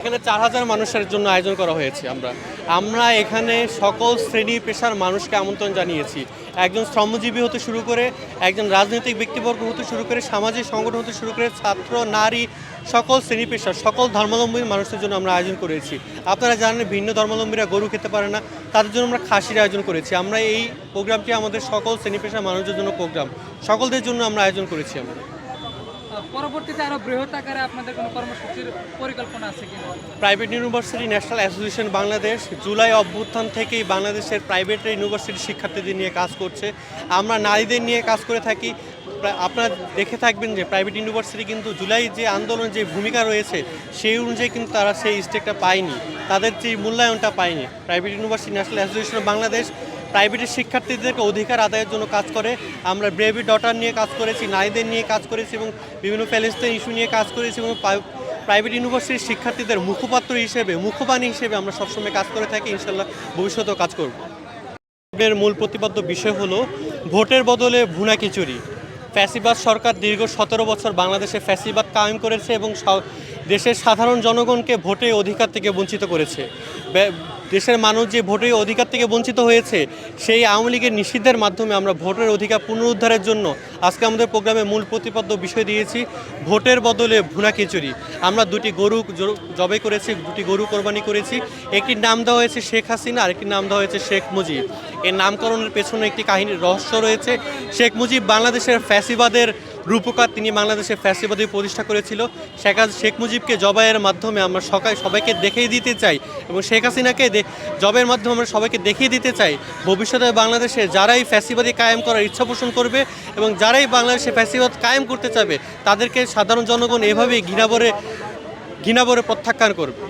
এখানে চার হাজার মানুষের জন্য আয়োজন করা হয়েছে আমরা। আমরা এখানে সকল শ্রেণি পেশার মানুষকে আমন্ত্রণ জানিয়েছি। একজন শ্রমজীবী হতে শুরু করে, একজন রাজনৈতিক ব্যক্তিবর্গ হতে শুরু করে, সামাজিক সংগঠন হতে শুরু করে, ছাত্র, নারী, সকল শ্রেণি পেশার, সকল ধর্মাবলম্বী মানুষের জন্য আমরা আয়োজন করেছি। আপনারা জানেন ভিন্ন ধর্মাবলম্বীরা গরু খেতে পারে না, তাদের জন্য আমরা খাসির আয়োজন করেছি। আমরা এই প্রোগ্রামটি আমাদের সকল শ্রেণি পেশার মানুষের জন্য প্রোগ্রাম। সকলদের জন্য আমরা আয়োজন করেছি আমরা। পরবর্তীতে আকারে আপনাদের কোনো কর্মসূচির পরিকল্পনা আছে কিনা? Private university national association Bangladesh July অভ্যুত্থান থেকেই বাংলাদেশের প্রাইভেট ইউনিভার্সিটি শিক্ষার্থীদের নিয়ে কাজ করছে। আমরা নারীদের নিয়ে কাজ করে থাকি। আপনারা দেখে থাকবেন যে প্রাইভেট ইউনিভার্সিটি কিন্তু জুলাই যে আন্দোলন যে ভূমিকা রয়েছে, সেই অনুযায়ী কিন্তু তারা সেই স্টেকটা পায়নি। তাদের যে মূল্যায়নটা পায়নি। Private university national association Bangladesh প্রাইভেটের শিক্ষার্থীদেরকে অধিকার আদায়ের জন্য কাজ করে। আমরা ব্রেভি ডটার নিয়ে কাজ করেছি, নারীদের নিয়ে কাজ করেছি এবং বিভিন্ন প্যালেস্টাইন ইস্যু নিয়ে কাজ করেছি এবং প্রাইভেট ইউনিভার্সিটির শিক্ষার্থীদের মুখপাত্র হিসেবে, মুখবাণী হিসেবে আমরা সবসময় কাজ করে থাকি। ইনশাল্লাহ ভবিষ্যতেও কাজ করব। এর মূল প্রতিপাদ্য বিষয় হলো, ভোটের বদলে ভুনা খিচুড়ি। ফ্যাসিবাদ সরকার দীর্ঘ সতেরো বছর বাংলাদেশে ফ্যাসিবাদ কায়েম করেছে এবং দেশের সাধারণ জনগণকে ভোটে অধিকার থেকে বঞ্চিত করেছে। দেশের মানুষ যে ভোটের অধিকার থেকে বঞ্চিত হয়েছে, সেই আওয়ামী লীগের নিষিদ্ধের মাধ্যমে আমরা ভোটের অধিকার পুনরুদ্ধারের জন্য আজকে আমাদের প্রোগ্রামে মূল প্রতিপাদ্য বিষয় দিয়েছি, ভোটের বদলে ভুনা খিচুড়ি। আমরা দুটি গরু জবে করেছি, দুটি গরু কোরবানি করেছি। একটির নাম দেওয়া হয়েছে শেখ হাসিনা আরেকটি নাম দেওয়া হয়েছে শেখ মুজিব। এর নামকরণের পেছনে একটি কাহিনীর রহস্য রয়েছে। শেখ মুজিব বাংলাদেশের ফ্যাসিবাদের রূপকার তিনি বাংলাদেশের ফ্যাসিবাদী প্রতিষ্ঠা করেছিল। শেখ শেখ মুজিবকে জবাইয়ের মাধ্যমে আমরা সকাল, সবাইকে দেখিয়ে দিতে চাই এবং শেখ হাসিনাকে জবের মাধ্যমে আমরা সবাইকে দেখিয়ে দিতে চাই। ভবিষ্যতে বাংলাদেশে যারাই ফ্যাসিবাদী কায়েম করার ইচ্ছা পোষণ করবে এবং যারাই বাংলাদেশে ফ্যাসিবাদ কায়েম করতে চাবে, তাদেরকে সাধারণ জনগণ এভাবেই ঘৃণাবরে ঘৃণাবরে প্রত্যাখ্যান করবে।